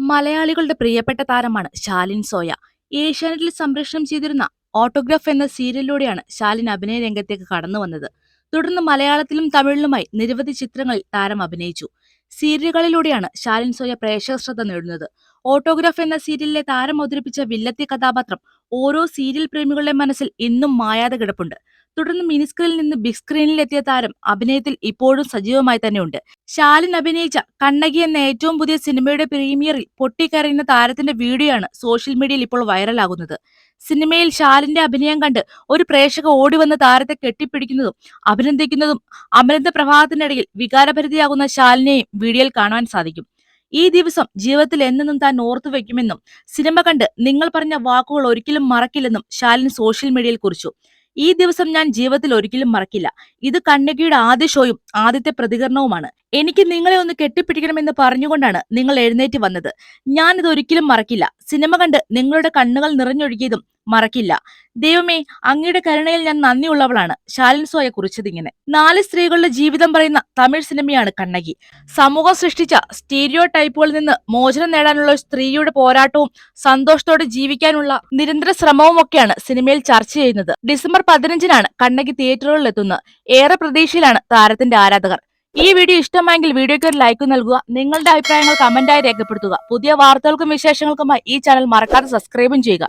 മലയാളികളുടെ പ്രിയപ്പെട്ട താരമാണ് ശാലിൻ സോയ. ഏഷ്യാനെറ്റിൽ സംപ്രേഷണം ചെയ്തിരുന്ന ഓട്ടോഗ്രാഫ് എന്ന സീരിയലിലൂടെയാണ് ശാലിൻ അഭിനയ രംഗത്തേക്ക് കടന്നു വന്നത്. തുടർന്ന് മലയാളത്തിലും തമിഴിലുമായി നിരവധി ചിത്രങ്ങളിൽ താരം അഭിനയിച്ചു. സീരിയലുകളിലൂടെയാണ് ശാലിൻ സോയ പ്രേക്ഷക ശ്രദ്ധ നേടുന്നത്. ഓട്ടോഗ്രാഫ് എന്ന സീരിയലിലെ താരം അവതരിപ്പിച്ച വില്ലത്തി കഥാപാത്രം ഓരോ സീരിയൽ പ്രേമികളുടെ മനസ്സിൽ ഇന്നും മായാതെ കിടപ്പുണ്ട്. തുടർന്ന് മിനിസ്ക്രീനിൽ നിന്ന് ബിഗ് സ്ക്രീനിൽ എത്തിയ താരം അഭിനയത്തിൽ ഇപ്പോഴും സജീവമായി തന്നെയുണ്ട്. ശാലിൻ അഭിനയിച്ച കണ്ണകി എന്ന ഏറ്റവും പുതിയ സിനിമയുടെ പ്രീമിയറിൽ പൊട്ടിക്കരയുന്ന താരത്തിന്റെ വീഡിയോ ആണ് സോഷ്യൽ മീഡിയയിൽ ഇപ്പോൾ വൈറലാകുന്നത്. സിനിമയിൽ ശാലിന്റെ അഭിനയം കണ്ട് ഒരു പ്രേക്ഷക ഓടി വന്ന് താരത്തെ കെട്ടിപ്പിടിക്കുന്നതും അഭിനന്ദിക്കുന്നതും അമരന്ത പ്രഭാതത്തിനിടയിൽ വികാരഭരിതയാകുന്ന ശാലിനെയും വീഡിയോയിൽ കാണുവാൻ സാധിക്കും. ഈ ദിവസം ജീവിതത്തിൽ എന്നെന്നും താൻ ഓർത്തു വെക്കുമെന്നും സിനിമ കണ്ട് നിങ്ങൾ പറഞ്ഞ വാക്കുകൾ ഒരിക്കലും മറക്കില്ലെന്നും ശാലിൻ സോഷ്യൽ മീഡിയയിൽ കുറിച്ചു. ഈ ദിവസം ഞാൻ ജീവിതത്തിൽ ഒരിക്കലും മറക്കില്ല. ഇത് കണ്ണകിയുടെ ആദ്യ ഷോയും ആദ്യത്തെ പ്രതികരണവുമാണ്. എനിക്ക് നിങ്ങളെ ഒന്ന് കെട്ടിപ്പിടിക്കണമെന്ന് പറഞ്ഞുകൊണ്ടാണ് നിങ്ങൾ എഴുന്നേറ്റ് വന്നത്. ഞാനിത് ഒരിക്കലും മറക്കില്ല. സിനിമ കണ്ട് നിങ്ങളുടെ കണ്ണുകൾ നിറഞ്ഞൊഴുകിയതും മറക്കില്ല. ദൈവമേ അങ്ങയുടെ കരുണയിൽ ഞാൻ നന്ദിയുള്ളവളാണ്. ശാലിൻ സോയ കുറിച്ചതിങ്ങനെ നാല് സ്ത്രീകളുടെ ജീവിതം പറയുന്ന തമിഴ് സിനിമയാണ് കണ്ണകി. സമൂഹം സൃഷ്ടിച്ച സ്റ്റീരിയോ ടൈപ്പുകളിൽ നിന്ന് മോചനം നേടാനുള്ള സ്ത്രീയുടെ പോരാട്ടവും സന്തോഷത്തോടെ ജീവിക്കാനുള്ള നിരന്തര ശ്രമവും ഒക്കെയാണ് സിനിമയിൽ ചർച്ച ചെയ്യുന്നത്. ഡിസംബർ പതിനഞ്ചിനാണ് കണ്ണകി തിയേറ്ററുകളിൽ എത്തുന്നത്. ഏറെ പ്രതീക്ഷയിലാണ് താരത്തിന്റെ ആരാധകർ. ഈ വീഡിയോ ഇഷ്ടമായെങ്കിൽ വീഡിയോയ്ക്ക് ഒരു ലൈക്ക് നൽകുക. നിങ്ങളുടെ അഭിപ്രായങ്ങൾ കമന്റായി രേഖപ്പെടുത്തുക. പുതിയ വാർത്തകൾക്കും വിശേഷങ്ങൾക്കുമായി ഈ ചാനൽ മറക്കാതെ സബ്സ്ക്രൈബും ചെയ്യുക.